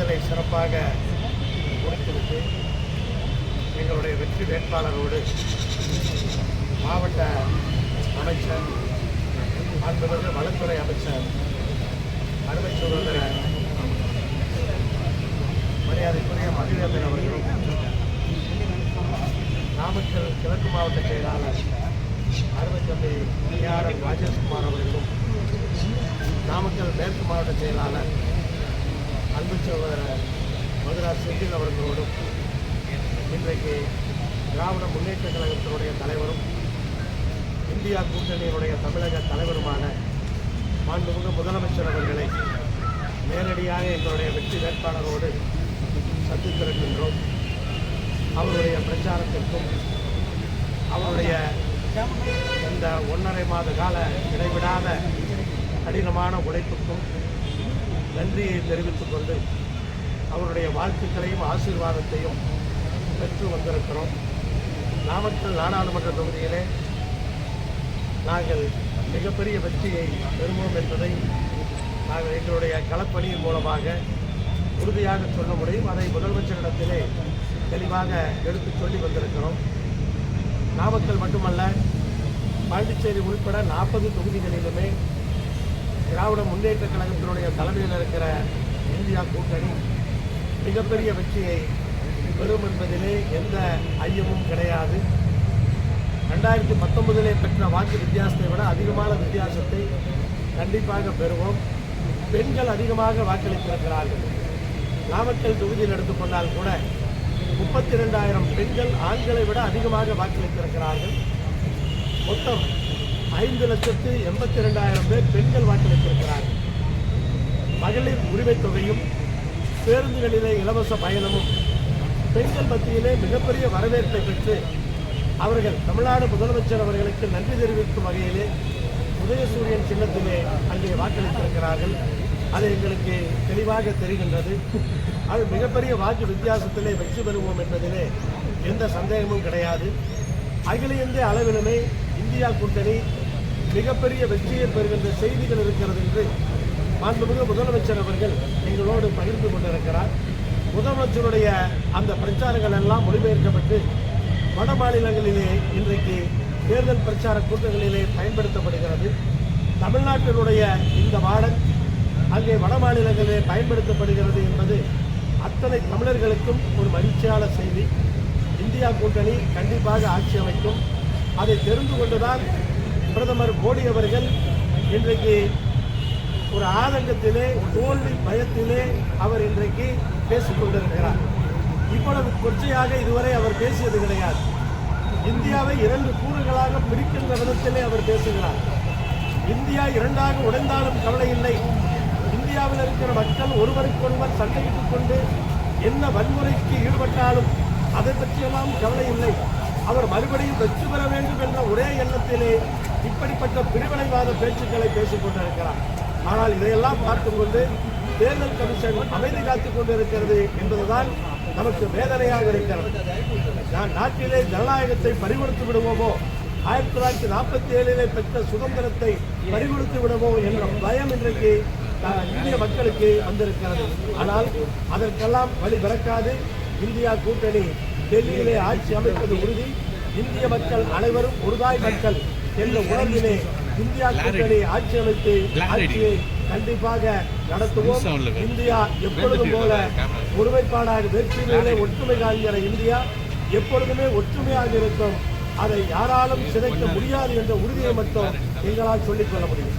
சிறப்பாக முடித்திருக்கு எங்களுடைய வெற்றி வேட்பாளரோடு மாவட்ட அமைச்சர் மாண்புமிகு வனத்துறை அமைச்சர் அருமை சகோதரர் மரியாதைக்குரிய மகிழந்தன் அவர்களும் நாமக்கல் கிழக்கு மாவட்ட செயலாளர் அருமை தம்பி ஏஆர்எம் ராஜேஷ்குமார் அவர்களும் நாமக்கல் மேற்கு மாவட்ட செயலாளர் அன்பு சகோதரர் மதுரா செந்தில் அவர்களோடும் இன்றைக்கு திராவிட முன்னேற்ற கழகத்தினுடைய தலைவரும் இந்தியா கூட்டணியினுடைய தமிழக தலைவருமான மாண்புமிகு முதலமைச்சர் அவர்களை நேரடியாக எங்களுடைய வெற்றி வேட்பாளரோடு சந்தித்திருக்கின்றோம் அவருடைய பிரச்சாரத்திற்கும் அவருடைய இந்த ஒன்றரை மாத கால இடைவிடாத கடினமான உழைப்புக்கும் நன்றியை தெரிவித்துக் கொண்டு அவருடைய வாழ்த்துக்களையும் ஆசீர்வாதத்தையும் பெற்று வந்திருக்கிறோம். நாமக்கல் நாடாளுமன்ற தொகுதியிலே நாங்கள் மிகப்பெரிய வெற்றியை பெறுவோம் என்பதை நாங்கள் எங்களுடைய களப்பணியின் மூலமாக உறுதியாக சொல்ல முடியும். அதை முதலமைச்சரிடத்திலே தெளிவாக எடுத்துச் சொல்லி வந்திருக்கிறோம். நாமக்கல் மட்டுமல்ல பாண்டிச்சேரி உள்பட நாற்பது தொகுதிகளிலுமே திராவிட முன்னேற்ற கழகத்தினுடைய தலைமையில் இருக்கிற இந்தியா கூட்டணி மிகப்பெரிய வெற்றியை பெறும் என்பதிலே எந்த ஐயமும் கிடையாது. ரெண்டாயிரத்தி பத்தொன்பதிலே பெற்ற வாக்கு வித்தியாசத்தை விட அதிகமான வித்தியாசத்தை கண்டிப்பாக பெறுவோம். பெண்கள் அதிகமாக வாக்களித்திருக்கிறார்கள். நாமக்கல் தொகுதியில் எடுத்துக்கொண்டால் கூட முப்பத்தி ரெண்டாயிரம் பெண்கள் ஆண்களை விட அதிகமாக வாக்களித்திருக்கிறார்கள். மொத்தம் ஐந்து லட்சத்து எண்பத்தி ரெண்டாயிரம் பேர் பெண்கள் வாக்களித்திருக்கிறார்கள் மகளிர் உரிமைத் தொகையும் பேருந்துகளிலே இலவச பயணமும் பெண்கள் மத்தியிலே மிகப்பெரிய வரவேற்பை பெற்று அவர்கள் தமிழ்நாடு முதலமைச்சர் அவர்களுக்கு நன்றி தெரிவிக்கும் வகையிலே உதயசூரியன் சின்னத்திலே அங்கே வாக்களித்திருக்கிறார்கள். அது எங்களுக்கு தெளிவாக தெரிகின்றது. அது மிகப்பெரிய வாக்கு வித்தியாசத்திலே வெற்றி பெறுவோம் என்பதிலே எந்த சந்தேகமும் கிடையாது. அகில இந்திய அளவிலுமே இந்தியா கூட்டணி மிகப்பெரிய வெற்றியை பெறுகின்ற செய்திகள் இருக்கிறது என்று மாண்புமிகு முதலமைச்சர் அவர்கள் எங்களோடு பகிர்ந்து கொண்டிருக்கிறார். முதலமைச்சருடைய அந்த பிரச்சாரங்கள் எல்லாம் மொழிபெயர்க்கப்பட்டு வட மாநிலங்களிலே இன்றைக்கு தேர்தல் பிரச்சார கூட்டங்களிலே பயன்படுத்தப்படுகிறது. தமிழ்நாட்டினுடைய இந்த வாரம் அங்கே வட மாநிலங்களிலே பயன்படுத்தப்படுகிறது என்பது அத்தனை தமிழர்களுக்கும் ஒரு மகிழ்ச்சியான செய்தி. இந்தியா கூட்டணி கண்டிப்பாக ஆட்சி அமைக்கும். அதை தெரிந்து கொண்டுதான் பிரதமர் மோடி அவர்கள் இன்றைக்கு ஒரு ஆதங்கத்திலே தோல்வி பயத்திலே அவர் இன்றைக்கு பேசிக்கொண்டிருக்கிறார் இவ்வளவு கொச்சையாக இதுவரை அவர் பேசியது கிடையாது. இந்தியாவை இரண்டு கூறுகளாக பிரிக்கின்ற விதத்திலே அவர் பேசுகிறார். இந்தியா இரண்டாக உடைந்தாலும் கவலை இல்லை இந்தியாவில் இருக்கிற மக்கள் ஒருவருக்கொருவர் சண்டையிட்டுக் கொண்டு என்ன வன்முறைக்கு ஈடுபட்டாலும் அதை பற்றியெல்லாம் கவலை இல்லை அவர் மறுபடியும் வெற்றி பெற வேண்டும் என்ற ஒரே எண்ணத்திலே இப்படிப்பட்ட பிரிவினைவாத பேச்சுக்களை பேசிக் கொண்டிருக்கிறார். ஆனால் இதையெல்லாம் பார்த்துக் கொண்டு தேர்தல் கமிஷன் அமைதி காத்துக் கொண்டிருக்கிறது என்பதுதான் நமக்கு வேதனையாக இருக்கிறது. நான் நாட்டிலே ஜனநாயகத்தை பறிகொடுத்து விடுவோமோ ஆயிரத்தி தொள்ளாயிரத்தி நாற்பத்தி ஏழிலே பெற்ற சுதந்திரத்தை பறிகொடுத்து விடுவோம் என்ற பயம் இன்றைக்கு இந்திய மக்களுக்கு வந்திருக்கிறது. ஆனால் அதற்கெல்லாம் வழி பிறக்காது. இந்தியா கூட்டணி டெல்லியிலே ஆட்சி அமைப்பது உறுதி. இந்திய மக்கள் அனைவரும் ஒருதாய் மக்கள். என்ற உணர்விலே இந்தியா கூட்டணி ஆட்சி அமைத்து ஆட்சியை கண்டிப்பாக நடத்துவோம். இந்தியா எப்பொழுதும் போல ஒருமைப்பாடாக வேற்றுமையிலே ஒற்றுமை காண்கிற இந்தியா எப்பொழுதுமே ஒற்றுமையாக இருக்கும். அதை யாராலும் சிதைக்க முடியாது என்ற உறுதியை மட்டும் எங்களால் சொல்லிக் கொள்ள முடியும்.